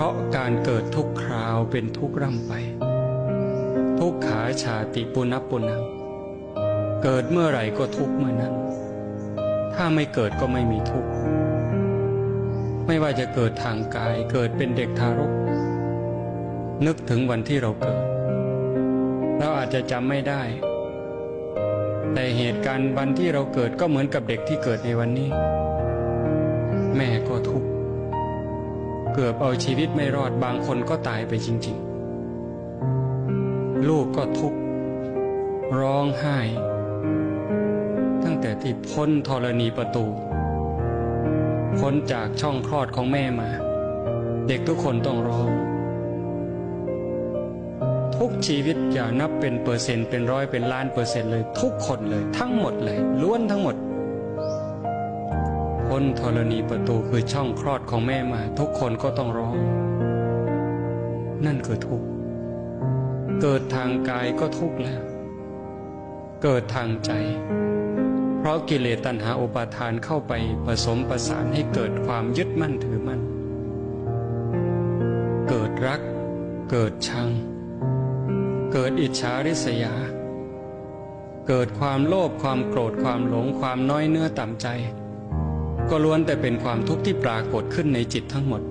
ราะการเกิดทุกคราวเป็นทุกร่ำไป ทุกขาชาติปุณปุนังเกิดเมื่อไหร่ก็ทุกเมื่อนั้น ถ้าไม่เกิดก็ไม่มีทุกข์ไม่ว่าจะเกิดทางกายเกิดเป็นเด็กทารก นึกถึงวันที่เราเกิด เราอาจจะจำไม่ได้ แต่เหตุการณ์วันที่เราเกิดก็เหมือนกับเด็กที่เกิดในวันนี้ แม่ก็ทุกข์ เกือบเอาชีวิตไม่รอดบางคนก็ตายไปจริง ๆ ลูกก็ทุกข์ร้องไห้ ตั้งแต่ที่พ้นธรณีประตู พ้นจากช่องคลอดของแม่มา เด็กทุกคนต้องร้อง ทุกชีวิตอย่านับเป็นเปอร์เซ็นต์เป็นร้อยเป็นล้านเปอร์เซ็นต์เลย ทุกคนเลย ทั้งหมดเลยล้วนทั้งหมด พ้นธรณีประตูคือช่องคลอดของแม่มา ทุกคนก็ต้องร้อง นั่นคือทุกข์ เกิดทางกายก็ทุกข์แล้ว เกิดทางใจ เพราะกิเลสตัณหาอุปาทานเข้าไปผสมประสานให้เกิดความยึดมั่นถือมั่น เกิดรัก เกิดชัง เกิดอิจฉาริษยา เกิดความโลภความโกรธความหลงความน้อยเนื้อต่ำใจ ก็ล้วนแต่เป็นความทุกข์ที่ปรากฏขึ้นในจิตทั้งหมด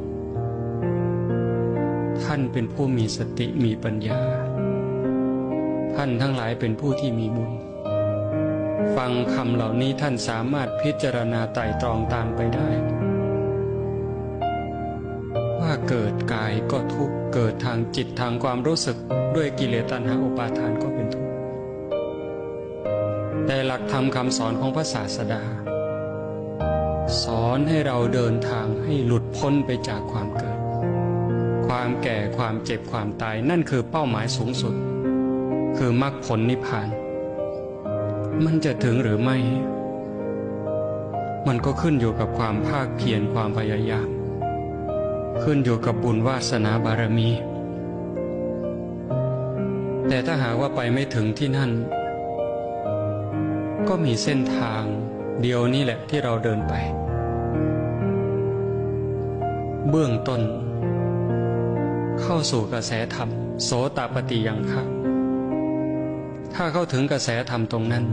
ท่านเป็นผู้มีสติมีปัญญา ท่านทั้งหลายเป็นผู้ที่มีบุญ ฟังคำเหล่านี้ท่านสามารถพิจารณาไต่ตรองตามไปได้ ว่าเกิดกายก็ทุกข์เกิดทางจิตทางความรู้สึกด้วยกิเลสตัณหาอุปาทานก็เป็นทุกข์แต่หลักธรรมคำสอนของพระศาสดา สอนให้เราเดินทางให้หลุดพ้นไปจากความเกิด ความแก่ความเจ็บความตายนั่นคือเป้าหมายสูงสุด คือมรรคผลนิพพาน มันจะถึงหรือไม่ มันก็ขึ้นอยู่กับความภาคเพียรความพยายาม ขึ้นอยู่กับบุญวาสนาบารมี แต่ถ้าหากว่าไปไม่ถึงที่นั่น ก็มีเส้นทาง เดียวนี่แหละที่เราเดินไป เบื้องต้น เข้าสู่กระแสธรรม โสตปฏิยังคะถ้าเข้าถึงกระแสธรรมตรงนั้น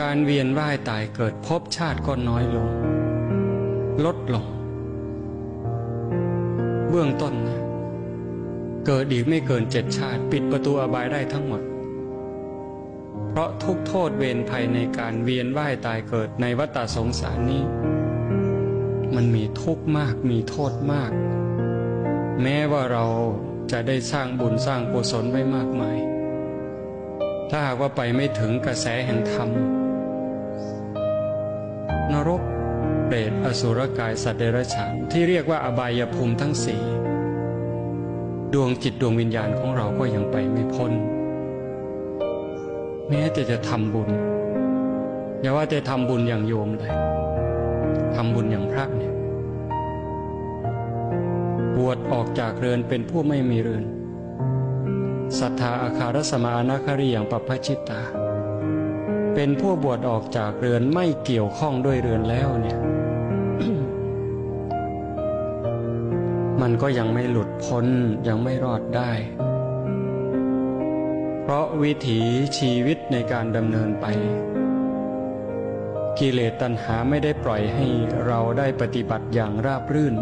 การเวียนว่ายตายเกิดภพชาติก็น้อยลง ลดลง เบื้องต้นนะเกิดอีกไม่เกินเจ็ดชาติ ปิดประตูอบายได้ทั้งหมด ราะทุกโทษเวรภัยในการเวียนว่ายตายเกิดในวัฏสงสารนี้ มันมีทุกข์มากมีโทษมาก แม้ว่าเราจะได้สร้างบุญสร้างกุศลไว้มากมาย ถ้าหากว่าไปไม่ถึงกระแสแห่งธรรม นรกเปรตอสุรกายสัตว์เดรัจฉานที่เรียกว่าอบายภูมิทั้งสี่ดวงจิตดวงวิญญาณของเราก็ยังไปไม่พ้น แม้แต่จะทำบุญ อย่าว่าแต่ทำบุญอย่างโยมเลยทำบุญอย่างพระเนี่ยบวชออกจากเรือนเป็นผู้ไม่มีเรือนศรัทธาอาคารสมานาคารีอย่างปัปพชิตา เป็นผู้บวชออกจากเรือนไม่เกี่ยวข้องด้วยเรือนแล้วเนี่ย มันก็ยังไม่หลุดพ้นยังไม่รอดได้ เพราะวิถีชีวิตในการดำเนินไป กิเลสตัณหาไม่ได้ปล่อยให้เราได้ปฏิบัติอย่างราบรื่น